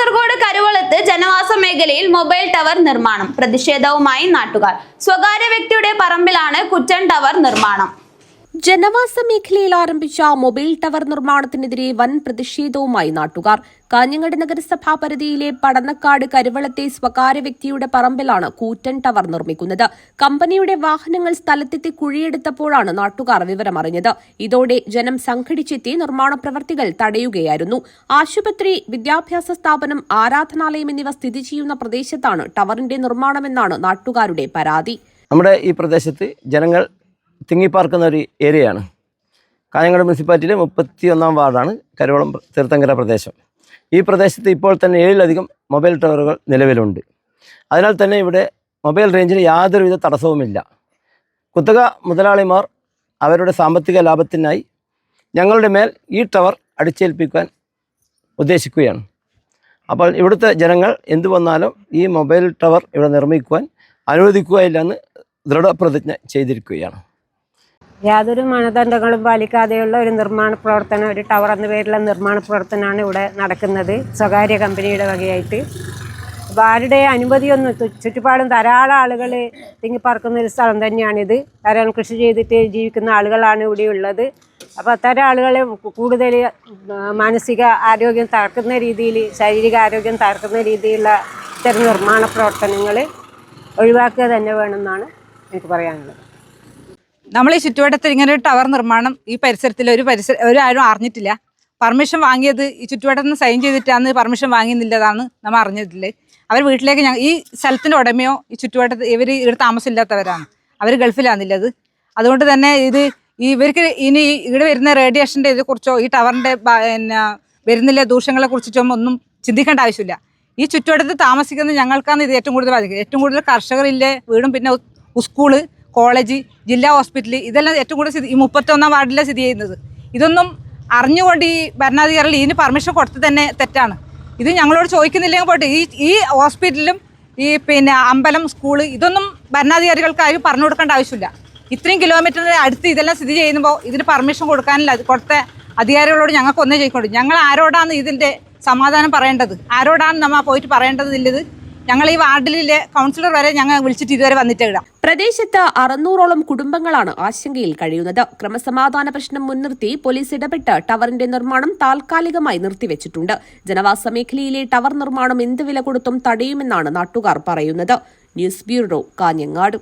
കാസർഗോഡ് കരുവളത്ത് ജനവാസ മേഖലയിൽ mobile tower നിർമ്മാണം പ്രതിഷേധവുമായി നാട്ടുകാർ. സ്വകാര്യ വ്യക്തിയുടെ പറമ്പിലാണ് കുറ്റൻ ടവർ നിർമ്മാണം. ജനവാസ മേഖലയിൽ ആരംഭിച്ച മൊബൈൽ ടവർ നിർമ്മാണത്തിനെതിരെ വൻ പ്രതിഷേധവുമായി നാട്ടുകാർ. കാഞ്ഞങ്ങാട് നഗരസഭാ പരിധിയിലെ പടന്നക്കാട് കരുവളത്തെ സ്വകാര്യ വ്യക്തിയുടെ പറമ്പിലാണ് കൂറ്റൻ ടവർ നിർമ്മിക്കുന്നത്. കമ്പനിയുടെ വാഹനങ്ങൾ സ്ഥലത്തെത്തി കുഴിയെടുത്തപ്പോഴാണ് നാട്ടുകാർ വിവരമറിഞ്ഞത്. ഇതോടെ ജനം സംഘടിച്ചെത്തി നിർമ്മാണ പ്രവർത്തികൾ തടയുകയായിരുന്നു. ആശുപത്രി വിദ്യാഭ്യാസ സ്ഥാപനം ആരാധനാലയം എന്നിവ സ്ഥിതി ചെയ്യുന്ന പ്രദേശത്താണ് ടവറിന്റെ നിർമ്മാണമെന്നാണ് നാട്ടുകാരുടെ പരാതി. നമ്മുടെ ഈ പ്രദേശത്ത് ജനങ്ങൾ തിങ്ങിപ്പാർക്കുന്ന ഒരു ഏരിയയാണ്. കാഞ്ഞങ്ങാട് മുനിസിപ്പാലിറ്റിയിലെ മുപ്പത്തി ഒന്നാം വാർഡാണ് കരുവളം തീർത്ഥങ്കര പ്രദേശം. ഈ പ്രദേശത്ത് ഇപ്പോൾ തന്നെ ഏഴിലധികം മൊബൈൽ ടവറുകൾ നിലവിലുണ്ട്. അതിനാൽ തന്നെ ഇവിടെ മൊബൈൽ റേഞ്ചിന് യാതൊരുവിധ തടസ്സവുമില്ല. കുത്തക മുതലാളിമാർ അവരുടെ സാമ്പത്തിക ലാഭത്തിനായി ഞങ്ങളുടെ മേൽ ഈ ടവർ അടിച്ചേൽപ്പിക്കാൻ ഉദ്ദേശിക്കുകയാണ്. അപ്പോൾ ഇവിടുത്തെ ജനങ്ങൾ എന്തു വന്നാലും ഈ മൊബൈൽ ടവർ ഇവിടെ നിർമ്മിക്കുവാൻ അനുവദിക്കുകയില്ല എന്ന് ദൃഢപ്രതിജ്ഞ ചെയ്തിരിക്കുകയാണ്. യാതൊരു മാനദണ്ഡങ്ങളും പാലിക്കാതെയുള്ള ഒരു നിർമ്മാണ പ്രവർത്തനം ഒരു ടവർ എന്ന പേരിലുള്ള നിർമ്മാണ പ്രവർത്തനമാണ് ഇവിടെ നടക്കുന്നത്. സ്വകാര്യ കമ്പനിയുടെ വകയായിട്ട്. അപ്പോൾ ആരുടെ അനുമതിയൊന്നും ചുറ്റുപാടും ധാരാളം ആളുകൾ തിങ്ങിപ്പറക്കുന്ന ഒരു സ്ഥലം തന്നെയാണിത്. ധാരാളം കൃഷി ചെയ്തിട്ട് ജീവിക്കുന്ന ആളുകളാണ് ഇവിടെ ഉള്ളത്. അപ്പോൾ അത്തരം ആളുകളെ കൂടുതൽ മാനസിക ആരോഗ്യം തകർക്കുന്ന രീതിയിൽ ശാരീരിക ആരോഗ്യം തകർക്കുന്ന രീതിയിലുള്ള ഇത്തരം നിർമ്മാണ പ്രവർത്തനങ്ങൾ ഒഴിവാക്കുക തന്നെ വേണമെന്നാണ് എനിക്ക് പറയാനുള്ളത്. നമ്മൾ ഈ ചുറ്റുവട്ടത്ത് ഇങ്ങനെ ഒരു ടവർ നിർമ്മാണം ഈ പരിസരത്തിൽ ഒരു പരിസര ഒരാരും അറിഞ്ഞിട്ടില്ല. പെർമിഷൻ വാങ്ങിയത് ഈ ചുറ്റുവട്ടത്ത് നിന്ന് സൈൻ ചെയ്തിട്ടാണ് പെർമിഷൻ വാങ്ങിയെന്നില്ലതാണ് നമ്മൾ അറിഞ്ഞിട്ടില്ലേ? അവർ വീട്ടിലേക്ക് ഞങ്ങൾ ഈ സ്ഥലത്തിന്റെ ഉടമയോ ഈ ചുറ്റുവട്ടത്ത് ഇവർ ഇവിടെ താമസമില്ലാത്തവരാണ്. അവർ ഗൾഫിലാണുള്ളത് അതുകൊണ്ട് തന്നെ ഇത് ഇവർക്ക് ഇനി ഇവിടെ വരുന്ന റേഡിയേഷന്റെ ഇതേക്കുറിച്ചോ ഈ ടവറിന്റെ പിന്നെ വരുന്നില്ല ദൂഷ്യങ്ങളെ കുറിച്ചിട്ടോ ഒന്നും ചിന്തിക്കേണ്ട ആവശ്യമില്ല. ഈ ചുറ്റുവട്ടത്ത് താമസിക്കുന്ന ഞങ്ങൾക്കാണ് ഇത് ഏറ്റവും കൂടുതൽ ബാധിക്കുക. ഏറ്റവും കൂടുതൽ കർഷകരില്ലേ വീടും പിന്നെ സ്കൂൾ കോളേജ് ജില്ലാ ഹോസ്പിറ്റൽ ഇതെല്ലാം ഏറ്റവും കൂടുതൽ സ്ഥിതി ഈ മുപ്പത്തൊന്നാം വാർഡിലാണ് സ്ഥിതി ചെയ്യുന്നത്. ഇതൊന്നും അറിഞ്ഞുകൊണ്ട് ഈ ഭരണാധികാരികൾ ഇതിന് പെർമിഷൻ കൊടുത്ത് തന്നെ തെറ്റാണ്. ഇത് ഞങ്ങളോട് ചോദിക്കുന്നില്ലെങ്കിൽ പോട്ടെ ഈ ഈ ഹോസ്പിറ്റലും ഈ പിന്നെ അമ്പലം സ്കൂൾ ഇതൊന്നും ഭരണാധികാരികൾക്ക് ആരും പറഞ്ഞു കൊടുക്കേണ്ട ആവശ്യമില്ല. ഇത്രയും കിലോമീറ്ററിന് അടുത്ത് ഇതെല്ലാം സ്ഥിതി ചെയ്യുമ്പോൾ ഇതിന് പെർമിഷൻ കൊടുക്കാനില്ല. കൊടുത്ത അധികാരികളോട് ഞങ്ങൾക്ക് ഒന്നേ ഞങ്ങൾ ആരോടാണ് ഇതിന്റെ സമാധാനം പറയേണ്ടത്? ആരോടാണ് നമ്മൾ പോയിട്ട് പറയേണ്ടതില്ലത് ഞങ്ങൾ ഈ വാർഡിലെ കൗൺസിലർ വരെ ഞങ്ങൾ വിളിച്ചിട്ട് ഇതുവരെ വന്നിട്ടില്ല പ്രദേശത്ത് അറുന്നൂറോളം കുടുംബങ്ങളാണ് ആശങ്കയിൽ കഴിയുന്നത്. ക്രമസമാധാന പ്രശ്നം മുൻനിർത്തി പോലീസ് ഇടപെട്ട് ടവറിന്റെ നിർമ്മാണം താൽക്കാലികമായി നിർത്തിവെച്ചിട്ടുണ്ട്. ജനവാസ മേഖലയിലെ ടവർ നിർമ്മാണം എന്ത് വില കൊടുത്തും തടയുമെന്നാണ് നാട്ടുകാർ പറയുന്നത്. News bureau Kanhangad.